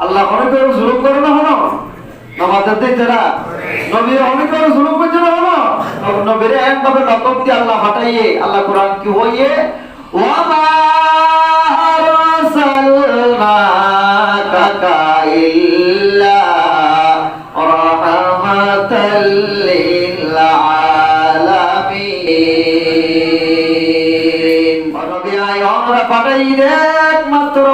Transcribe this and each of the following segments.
আল্লাহ অনেক করে জুলুম করে না হলো? নমাজের দিতে না নবীর অনেক করে জুলুম করছে না হলো? নবীর একভাবে লকব দিয়ে আল্লাহ ফাটাইয়ে, আল্লাহ কোরআন কি হইয়ে? ওয়ামা নবী পাঠাই একমাত্র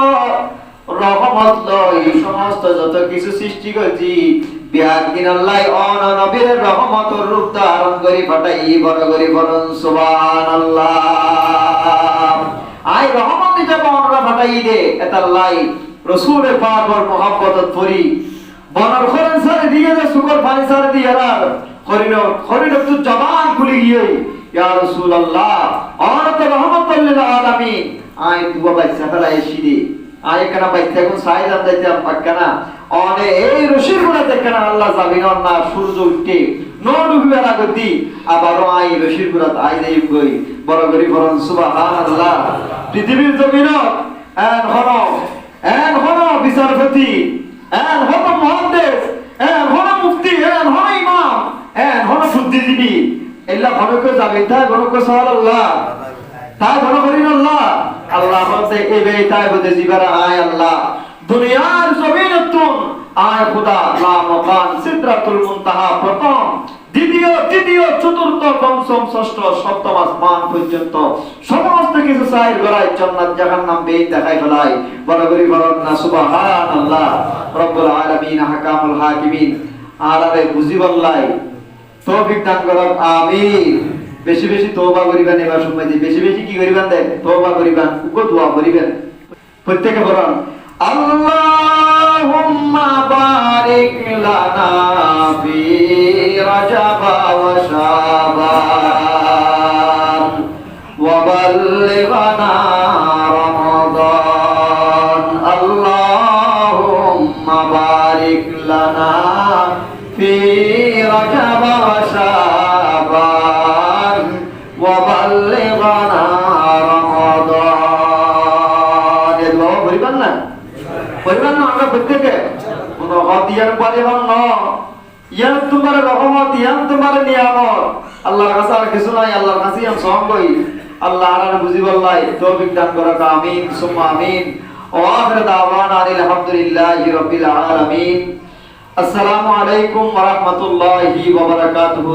রহমত লই সমস্ত যত কিছু সৃষ্টি করছি দিন আল্লাহ অন নবীর রহমত রূপ ধারণ করি পাঠাই বড় করি বরণ সুবহানাল্লাহ। আই রহমত হিসাবে আমরা পাঠাই দে এতাল্লাই রসুলে পাকর মোহাম্মত পরি বনর খরেন সারে দিয়ে দে সুকর পানি সারে দিয়ে আর হরিণ হরিণ তো জবান খুলে গিয়ে, ইয়া রাসূলুল্লাহ অনত রহমতুল লিল আলামিন। আই দুয়া বাইসা ফেলা এসিদি সাইদাম দাইতাম পাক্কানা অনে এই রশিরগুলা দেখেনা আল্লাহ জাবিন না, সূর্য উঠে। নো ডুবিবার আগে দি আবারও আই রশিরগুলা আই দেই গই বড় করি বরণ সুবহানাল্লাহ। পৃথিবীর জমিন এন হন এন হন বিচারপতি বুদ্ধিজীবী। এল্লা যাবে করিন আল্লাহ। আল্লাহ হতে এবে তাই বদে জিবারা, আয় আল্লাহ। দুনিয়ার জমিন তুন আয় খুদা লা মকান সিদরাতুল মুনতাহা প্রথম। দ্বিতীয়, তৃতীয়, চতুর্থ, পঞ্চম, ষষ্ঠ, সপ্তম আসমান পর্যন্ত সমস্ত কিছু সাইর গড়াই জান্নাত, জাহান্নাম বে দেখাই ফেলাই বড় করি বড় না, সুবহানাল্লাহ। রব্বুল আলামিন হাকামুল হাকিমিন। আলারে বুঝিবাল্লাই, তৌফিক দান করক আমিন। বেশি বেশি তওবা করিবেন এবার সময় দিয়ে। বেশি বেশি কি করিবেন দেন তওবা করিবেন উকো দোয়া করিবেন। প্রত্যেকে বলেন, আল্লাহুম্মা বারিক লানা ফি রাজাব ওয়া শাবান ওয়া বাল্লিগনা রমাদান। আল্লাহুম্মা বারিক লানা ফি রাজাব করিবেন না আমরা প্রত্যেকে রহমত ইয়ার ইয়ান তোমার রহমত ইয়ান তোমার নিয়ামত। আল্লাহর কাছে আর কিছু নাই, আল্লাহর কাছে সঙ্গই আল্লাহ আর তৌফিক দান আমিন, সুম্মা আমিন। রাব্বিল আলামিন। আসসালামু আলাইকুম ওয়া রাহমাতুল্লাহি ওয়া বারাকাতুহু।